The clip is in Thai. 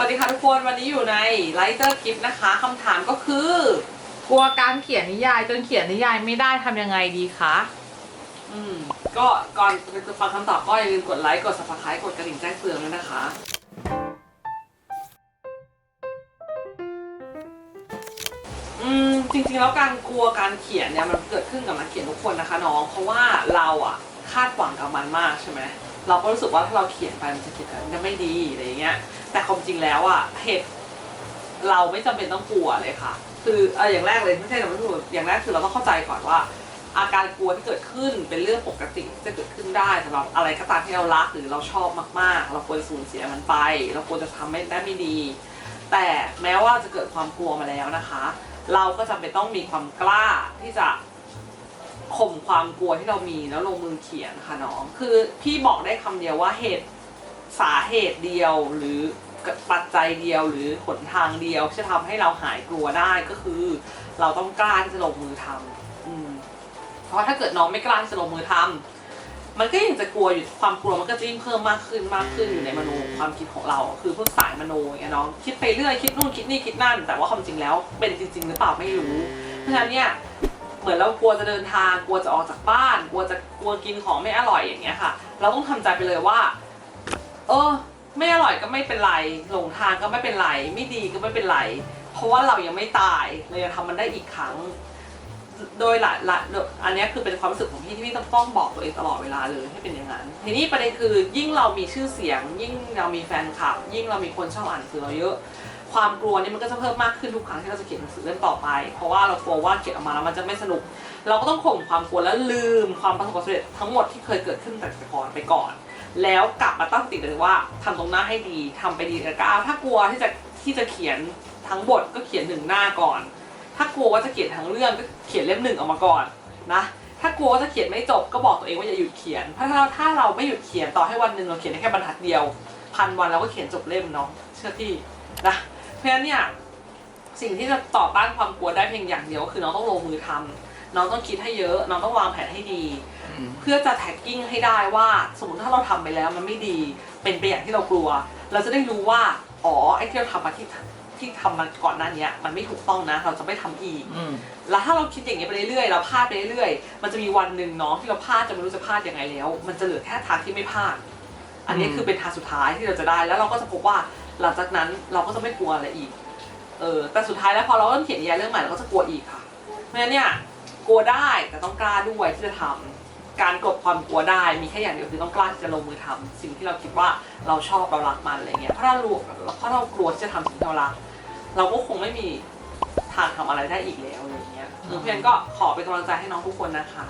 วัสดีค่ะทุกคนวันนี้อยู่ในไลเตอร์กิฟนะคะคำถามก็คือ กลัวการเขียนนิยายจนเขียนนิยายไม่ได้ทำยังไงดีคะอืมก็ก่อนจะฟังคำตอบก็อย่าลืมกดไลค์กด subscribe กดกระดิ่งแจ้งเตือนด้วยนะคะ อืมจริงๆแล้วการกลัวการเขียนเนี่ยมันเกิดขึ้นกับนักเขียนทุกคนนะคะน้องเพราะว่าเราอะคาดหวังกับมันมากใช่ไหมเราก็รู้สึกว่าถ้าเราเขียนไปมันจะเขียนมันจะไม่ดีอะไรอย่างเงี้ย แต่ความจริงแล้วอะเหตุเราไม่จำเป็นต้องกลัวเลยค่ะ คือเอออย่างแรกเลยไม่ใช่แต่ไม่ถูกอย่างแรกคือเราต้องเข้าใจก่อนว่า อาการกลัวที่เกิดขึ้นเป็นเรื่องปกติจะเกิดขึ้นได้สำหรับอะไรก็ตามที่เรารักหรือเราชอบมากๆ เราควรสูญเสียมันไป เราควรจะทำไม่ได้ไม่ดี แต่แม้ว่าจะเกิดความกลัวมาแล้วนะคะ เราก็จำเป็นต้องมีความกล้าที่จะข่มความกลัวที่เรามีแล้วลงมือเขียนค่ะน้อง คือพี่บอกได้คำเดียวว่าเหตุ สาเหตุเดียวหรือปัจจัยเดียวหรือหนทางเดียวที่จะทำให้เราหายกลัวได้ก็คือ เราต้องกล้าที่จะลงมือทำอืมเพราะถ้าเกิดน้องไม่กล้าที่จะลงมือทำมันก็ยังจะกลัวอยู่ความกลัวมันก็จะยิ่งเพิ่มมากขึ้นมากขึ้นอยู่ในมโนความคิดของเราคือพวกสายมโนอย่างเงี้ยน้องคิดไปเรื่อยคิดนู่นคิดนี่คิดนั่น แต่ว่าความจริงแล้วเป็นจริง ๆ หรือเปล่าไม่รู้ เพราะฉะนั้นเนี่ยเหมือนเรากลัวจะเดินทางกลัวจะออกจากบ้าน กลัวจะกลัวกินของไม่อร่อยอย่างเงี้ยค่ะ เราต้องทำใจไปเลยว่า เออ ไม่อร่อยก็ไม่เป็นไร หลงทางก็ไม่เป็นไร ไม่ดีก็ไม่เป็นไร เพราะว่าเรายังไม่ตายเรายังทำมันได้อีกครั้ง โดยหลายหลายอันนี้คือเป็นความรู้สึกของพี่ที่พี่ต้องต้องบอกตัวเองตลอดเวลาเลยให้เป็นอย่างนั้น ทีนี้ประเด็นคือยิ่งเรามีชื่อเสียง ยิ่งเรามีแฟนคลับ ยิ่งเรามีคนชอบอ่านหนังสือเราเยอะความกลัวนี่มันก็จะเพิ่มมากขึ้นทุกครั้งที่เราจะเขียนหนังสือเล่มต่อไป เพราะว่าเรากลัวว่าเขียนออกมาแล้วมันจะไม่สนุก เราก็ต้องข่มความกลัวแล้วลืมความประสบความสำเร็จทั้งหมดที่เคยเกิดขึ้นแต่ก่อนไปก่อน แล้วกลับมาตั้งสติเลยว่าทำตรงหน้าให้ดีทำไปดีกับก้าวถ้ากลัวที่จะที่จะเขียนทั้งบทก็เขียนหนึ่งหน้าก่อน ถ้ากลัวว่าจะเขียนทั้งเรื่องก็เขียนเล่มหนึ่งออกมาก่อนนะถ้ากลัวว่าจะเขียนไม่จบก็บอกตัวเองว่าอย่าหยุดเขียน เพราะถ้าถ้าเราไม่หยุดเขียนต่อให้วันหนึ่งเราเขียนได้แค่บรรทัดเดียว พันวันเราก็เขียนจบเล่มเนาะเชื่อพี่นะเพราะฉะนั้นเนี่ย สิ่งที่จะต่อต้านความกลัวได้เพียงอย่างเดียวก็คือน้องต้องลงมือทำน้องต้องคิดให้เยอะ น้องต้องวางแผนให้ดี เพื่อจะแท็กกิ้งให้ได้ว่า สมมติถ้าเราทำไปแล้วมันไม่ดี เป็นไปอย่างที่เรากลัว เราจะได้รู้ว่า อ๋อไอ้ที่เราทำมาที่ที่ทำมาก่อนหน้านี้มันไม่ถูกต้องนะ เราจะไม่ทำอีกอืมแล้วถ้าเราคิดอย่างนี้ยไปเรื่อยๆ เราพลาดไปเรื่อยๆ มันจะมีวันหนึ่งเนาะที่เราพลาดจะไม่รู้จะพลาดยังไงแล้ว มันจะเหลือแค่ทางที่ไม่พลาด อันนี้อืมคือเป็นทางสุดท้ายที่เราจะได้ แล้วเราก็จะพบว่าหลังจากนั้นเราก็จะไม่กลัวอะไรอีก เออแต่สุดท้ายแล้วพอเราเริ่มเขียนนิยายเรื่องใหม่เราก็จะกลัวอีกค่ะ เพราะฉะนั้นเนี่ยกลัวได้แต่ต้องกล้าด้วยที่จะทำการกลบความกลัวได้มีแค่อย่างเดียวคือต้องกล้าที่จะลงมือทำสิ่งที่เราคิดว่าเราชอบเรารักมันอะไรเงี้ยเพราะถ้าเราเพราะเรากลัวที่จะทำสิ่งที่เรารักเราก็คงไม่มีทางทำอะไรได้อีกแล้วอะไรเงี้ยเพราะฉะนั้นก็ขอเป็นกำลังใจให้น้องทุกคนนะคะ